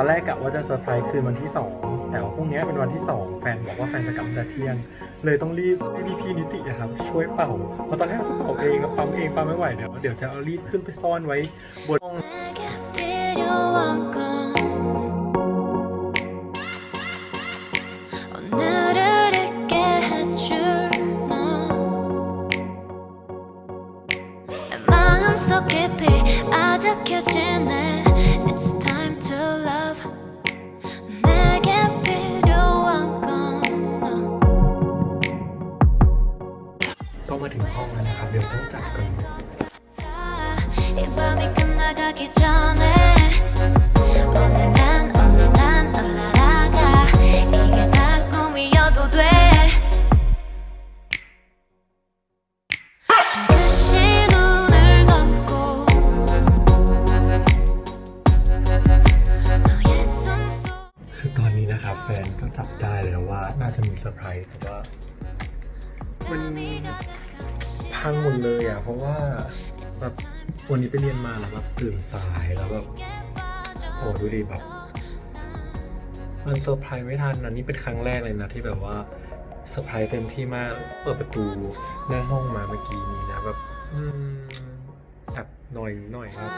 อนแรกกะว่าจะเซอร์ไพรส์คืนวันที่สองแต่ว่าพรุ่งนี้เป็นวันที่สองแฟนบอกว่าแฟนจะกลับแต่เที่ยง เลยต้องรีบให้พี่พี่นิตินะครับ ช่วยเป่าเพราะตอนแรกจะเป่าเองก็ปั๊มเองปั๊มไม่ไหวเดี๋ยวเดี๋ยวจะเอารีบขึ้นไปซ่อนไว้บนห้อง แฟนก็จับได้แล้วว่า น่าจะมีเซอร์ไพรส์แต่ว่า มันพังหมดเลยอะ เพราะว่าแบบวันนี้ไปเรียนมาแล้วแบบตื่นสายแล้วแบบโอ้ดูดิแบบมันเซอร์ไพรส์ไม่ทันนะนี่เป็นครั้งแรกเลยนะที่แบบว่าเซอร์ไพรส์เต็มที่มากเปิดประตูหน้าห้องมาเมื่อกี้นี้นะแบบ อืมแอบหน่อยหน่อยครับ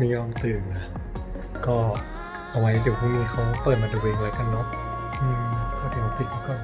ไม่ยอมตื่นนะก็เอาไว้เดี๋ยวพรุ่งนี้เขาเปิดมาดูเองแล้วกันเนาะอืมก็เดี๋ยวปิดไว้ก่อน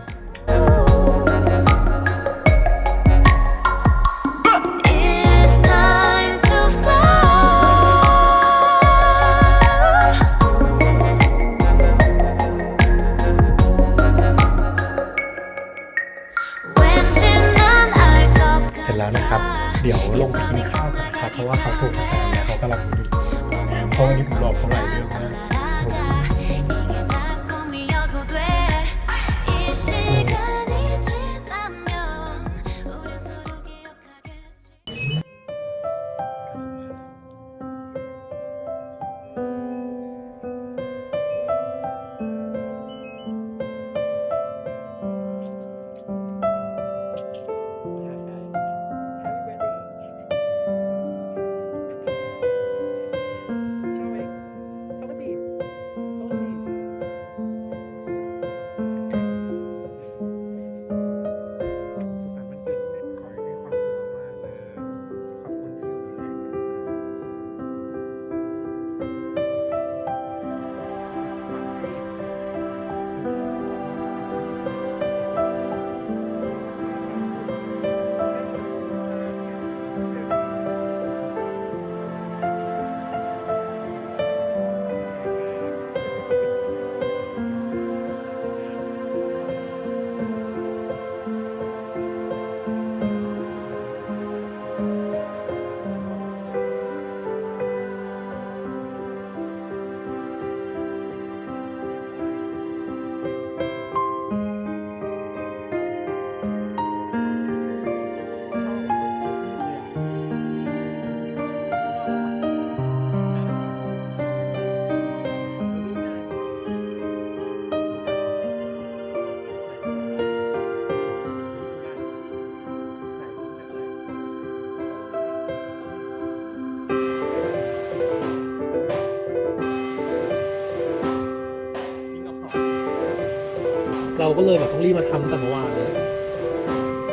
เราก็เลยแบบต้องรีบมาทำแต่เมื่อวานเลย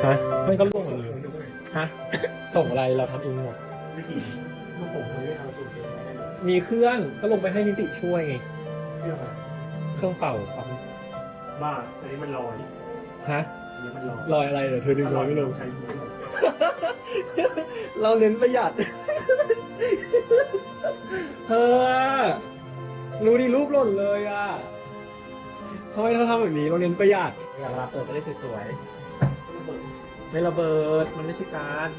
ฮะไม่ก็ล่วงหมดเลยฮะส่งอะไรเราทำเองหมดวิธีเมื่อผมไม่ได้ทำสูตรเองไม่ได้มีเครื่องก็ลงไปให้นิติช่วยไงเชื่อไหมเครื่องเป่าปั๊มบ้าอันนี้มันลอยฮะอันนี้มันลอยลอยอะไรเดี๋ยวเธอดึงลอยไม่ลง ใช้มือเราเน้นประหยัด เธอรู้ดิรูปหล่นเลยอะ ทำไมต้องทำแบบนี้เราเน้นประหยัดอยากเวลาเปิดจะได้สวยๆไม่ระเบิดมันไม่ใช่การ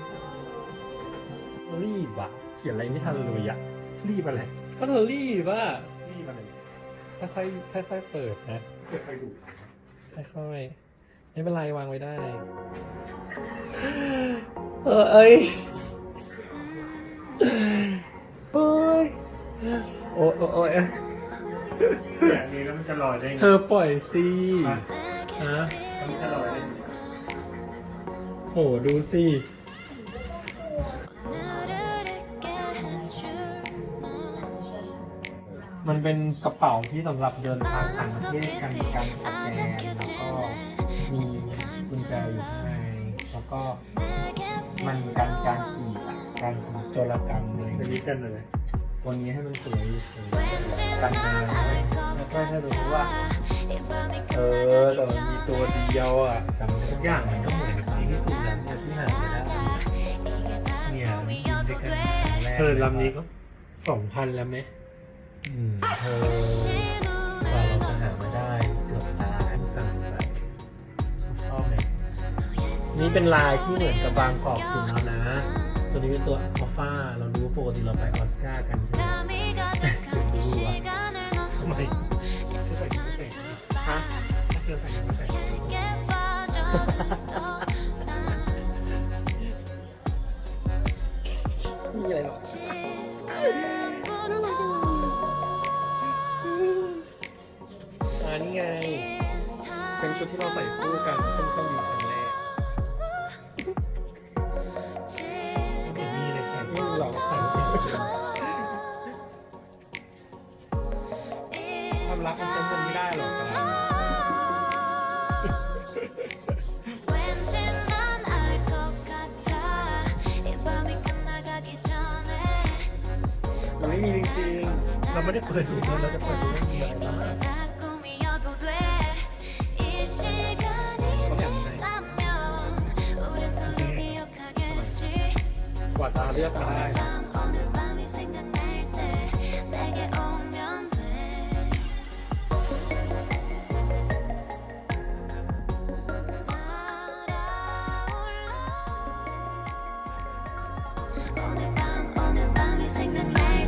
ดรีบอะเขียนอะไรไม่ทันเลยอะรีบอะไรก็เธอรีบอะรีบอะไรค่อยๆค่อยๆเปิดนะเกิดใครดูค่อยๆไม่เป็นไรวางไว้ได้ เออเอ้ยโอ้ยโอ้โอ้โอ้ยแบบนี้แล้วมันจะลอยได้ไงเธอปล่อยสิฮะฮะแล้วมันจะลอยได้ไงโหดูสิมันเป็นกระเป๋าที่สำหรับเดินทางต่างประเทศกันการสแกนแล้วก็มีกุญแจอยู่ข้างในแล้วก็มันการการขีดอะการขีดโจรกรรมเลยอันนี้กันอะไร วันนี้ให้มันสวยสวยกันน้ำแล้วก็ให้รู้ว่า เออแต่มันมีตัวเดียวอะแต่มันทุกอย่างมันก็เหมือนกันที่สุดแล้วเนี่ยที่หาไม่ได้เนี่ยมันกินด้วยกันครั้งแรกเธอลำนี้ก็สองพันแล้วไหมอืมเธอกว่าเราจะหามาได้เกือบตายสั่งไปชอบไหมนี่เป็นลายที่เหมือนกับบางกอกสุดแล้วนะ ตัวนี้เป็นตัวอัลฟาเรารู้ปกติเราไปออสการ์กันใช่ไหมทำไมเสื้อใส่ไม่ใส่ฮะเสื้อใส่ไม่ใส่มีอะไรหรออ่านี่ไง เป็นชุดที่เราใส่คู่กันขึ้นเครื่องบินครั้งแรก ความรักมันใช้เงินไม่ได้หรอกครับ 왠지 난 알 것 같아 이 밤이 끝나가기 전에 มันไม่มีจริง เราไม่ได้เปิดดูนะเราจะเปิดดูว่ามีอะไรบ้าง 내가 꿈이어도 돼이 시간이 지나면 우린 서로 기억하겠지 ๆ กว่าจะเลือกมาได้ 난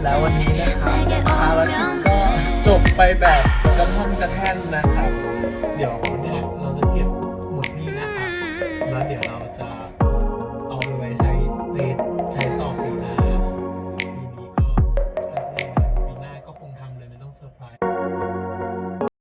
แล้ววันนี้นะครับภารกิจก็จบไปแบบกระท่อมกระแท่นนะครับ เดี๋ยว